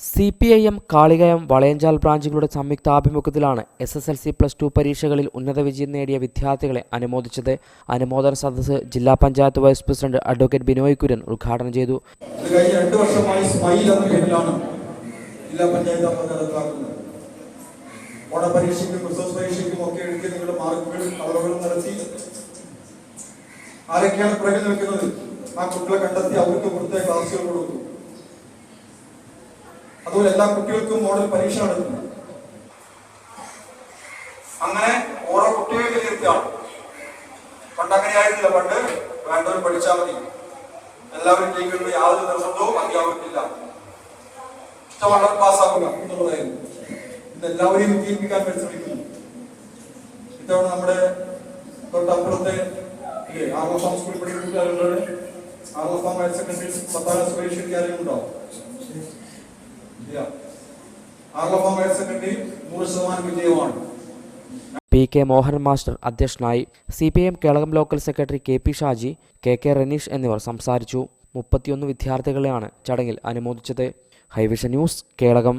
C P I M Kalikayam Valayanchal ബ്രാഞ്ചുകളുടെ സംയുക്ത ആഭിമുഖ്യത്തിലാണ് S S L C plus two പരീക്ഷകളിൽ ഉന്നത വിജയം നേടിയ വിദ്യാർത്ഥികളെ അനുമോദിച്ചത്. അനുമോദന സദസ്സ് ജില്ലാ panchayat vice president advocate Binoy Kurian ഉദ്ഘാടനം ചെയ്തു. രണ്ട് വർഷമായി ജില്ലാ നടത്തി ആരൊക്കെയാണ് പിറകിൽ നിൽക്കുന്നത്? ആ കുട്ടികളെ കണ്ടെത്തി അവർക്ക് പ്രത്യേക ക്ലാസ്സുകൾ അതുപോലെ എല്ലാ കുട്ടികൾക്കും മോഡൽ പരീക്ഷ നടത്തുന്നു അങ്ങനെ ഓരോ കുട്ടികളെ വിലയിരുത്തുകയാണ് പണ്ട് അങ്ങനെ ആയിരുന്നില്ല. പണ്ട് വേണ്ടവർ പഠിച്ചാൽ മതി. എല്ലാവരും ജയിക്കുന്ന യാതൊരു നിർബന്ധവും അധ്യാപകർക്കില്ല. ഇഷ്ടമുള്ള പാസ്സാക്കുക എന്നുള്ളതായിരുന്നു. ഇന്ന് എല്ലാവരെയും വിജയിപ്പിക്കാൻ പരിശ്രമിക്കുന്നു. ഇത്തവണ നമ്മുടെ തൊട്ടപ്പുറത്തെ സ്കൂൾ സ്കൂളിൽ പഠിക്കുന്ന കുട്ടികളുണ്ട് ആർലഫാം ഹയർ സെക്കൻഡറി പത്താം ക്ലാസ് പരീക്ഷയ്ക്ക് ആരെങ്കിലും ഉണ്ടോ? പി കെ മോഹൻ മാസ്റ്റർ അധ്യക്ഷനായി C P M Kelakam local secretary K P Shaji K K Ranish എന്നിവർ സംസാരിച്ചു. മുപ്പത്തിയൊന്ന് വിദ്യാർത്ഥികളെയാണ് ചടങ്ങിൽ അനുമോദിച്ചത്. ഹൈവിഷൻ ന്യൂസ് കേളകം.